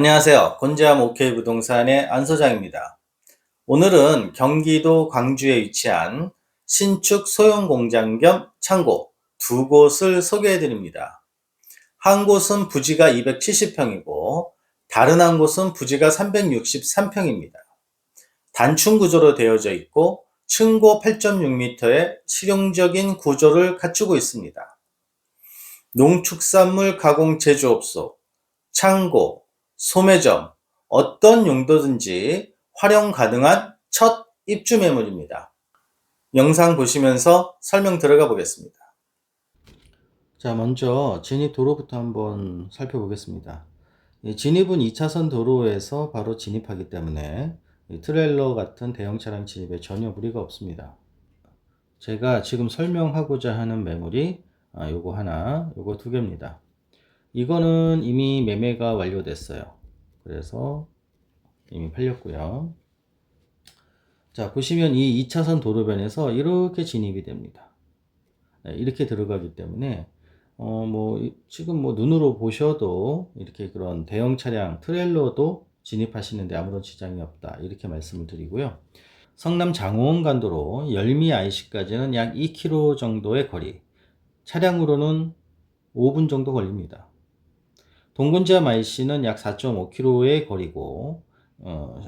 안녕하세요. 건재함 OK 부동산의 안 소장입니다. 오늘은 경기도 광주에 위치한 신축 소형 공장 겸 창고 두 곳을 소개해 드립니다. 한 곳은 부지가 270평이고 다른 한 곳은 부지가 363평입니다. 단층 구조로 되어져 있고 층고 8.6m의 실용적인 구조를 갖추고 있습니다. 농축산물 가공 제조업소, 창고, 소매점, 어떤 용도든지 활용 가능한 첫 입주 매물입니다. 영상 보시면서 설명 들어가 보겠습니다. 자, 먼저 진입 도로부터 한번 살펴보겠습니다. 이 진입은 2차선 도로에서 바로 진입하기 때문에 이 트레일러 같은 대형 차량 진입에 전혀 무리가 없습니다. 제가 지금 설명하고자 하는 매물이 아, 요거 하나, 요거 두 개입니다. 이거는 이미 매매가 완료됐어요. 그래서 이미 팔렸고요. 자, 보시면 이 2차선 도로변에서 이렇게 진입이 됩니다. 네, 이렇게 들어가기 때문에 어, 뭐, 이- 지금 뭐 눈으로 보셔도 이렇게 그런 대형 차량 트레일러도 진입하시는데 아무런 지장이 없다. 이렇게 말씀을 드리고요. 성남 장호원 간도로 열미 IC까지는 약 2km 정도의 거리. 차량으로는 5분 정도 걸립니다. 동군지암 IC는 약 4.5km의 거리고, 어,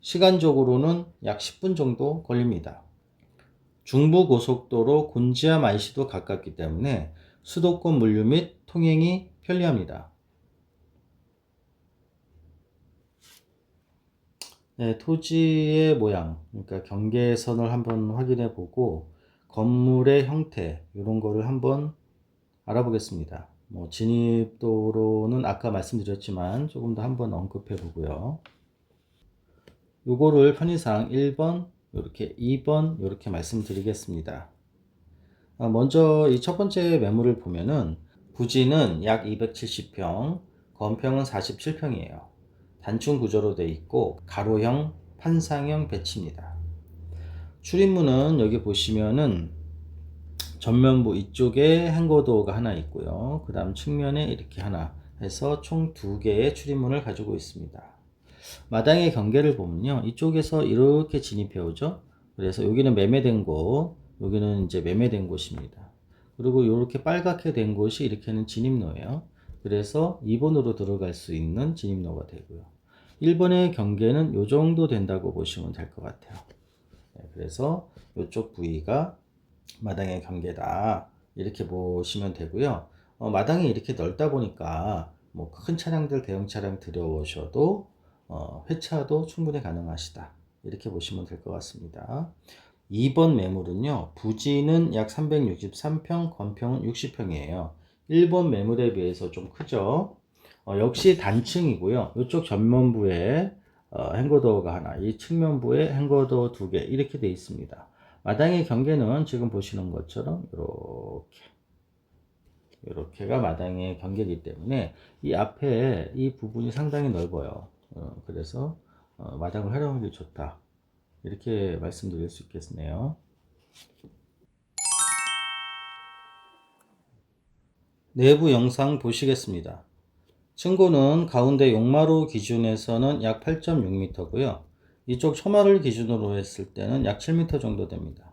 시간적으로는 약 10분 정도 걸립니다. 중부고속도로 군지암 IC도 가깝기 때문에 수도권 물류 및 통행이 편리합니다. 네, 토지의 모양, 그러니까 경계선을 한번 확인해 보고 건물의 형태 이런 거를 한번 알아보겠습니다. 뭐 진입도로는 아까 말씀드렸지만 조금 더 한번 언급해 보고요. 요거를 편의상 1번, 이렇게 2번 이렇게 말씀드리겠습니다. 아, 먼저 이 첫 번째 매물을 보면은 부지는 약 270평, 건평은 47평이에요. 단층 구조로 되어 있고 가로형, 판상형 배치입니다. 출입문은 여기 보시면은 전면부 이쪽에 행거도어가 하나 있고요. 그 다음 측면에 이렇게 하나 해서 총 두 개의 출입문을 가지고 있습니다. 마당의 경계를 보면요. 이쪽에서 이렇게 진입해 오죠. 그래서 여기는 매매된 곳, 여기는 이제 매매된 곳입니다. 그리고 이렇게 빨갛게 된 곳이 이렇게는 진입로예요. 그래서 2번으로 들어갈 수 있는 진입로가 되고요. 1번의 경계는 이 정도 된다고 보시면 될 것 같아요. 네, 그래서 이쪽 부위가 마당의 경계다. 이렇게 보시면 되고요. 어, 마당이 이렇게 넓다 보니까 뭐 큰 차량들, 대형 차량 들여오셔도 어, 회차도 충분히 가능하시다. 이렇게 보시면 될 것 같습니다. 2번 매물은요, 부지는 약 363평, 건평은 60평이에요. 1번 매물에 비해서 좀 크죠. 어, 역시 단층이고요. 이쪽 전면부에 어, 행거도어가 하나, 이 측면부에 행거도어 두 개, 이렇게 되어 있습니다. 마당의 경계는 지금 보시는 것처럼 이렇게 이렇게가 마당의 경계이기 때문에 이 앞에 이 부분이 상당히 넓어요. 어, 그래서 어, 마당을 활용하기 좋다. 이렇게 말씀드릴 수 있겠네요. 내부 영상 보시겠습니다. 층고는 가운데 용마루 기준에서는 약 8.6m고요. 이쪽 초마를 기준으로 했을 때는 약 7m 정도 됩니다.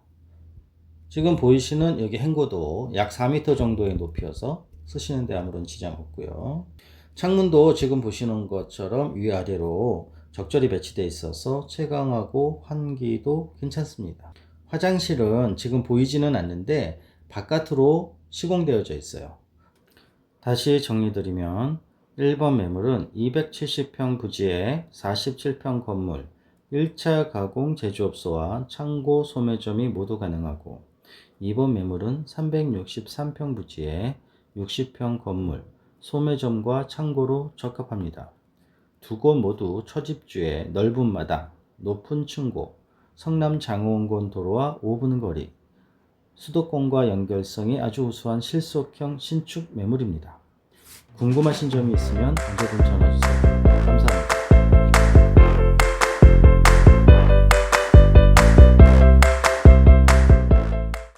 지금 보이시는 여기 행고도 약 4m 정도의 높이여서 쓰시는데 아무런 지장 없고요. 창문도 지금 보시는 것처럼 위아래로 적절히 배치되어 있어서 채광하고 환기도 괜찮습니다. 화장실은 지금 보이지는 않는데 바깥으로 시공되어져 있어요. 다시 정리드리면 1번 매물은 270평 부지에 47평 건물, 1차 가공 제조업소와 창고 소매점이 모두 가능하고 2번 매물은 363평 부지에 60평 건물, 소매점과 창고로 적합합니다. 두 곳 모두 처집주의 넓은 마당, 높은 층고, 성남 장호원권 도로와 5분 거리, 수도권과 연결성이 아주 우수한 실속형 신축 매물입니다. 궁금하신 점이 있으면 언제든 전화 주세요. 감사합니다.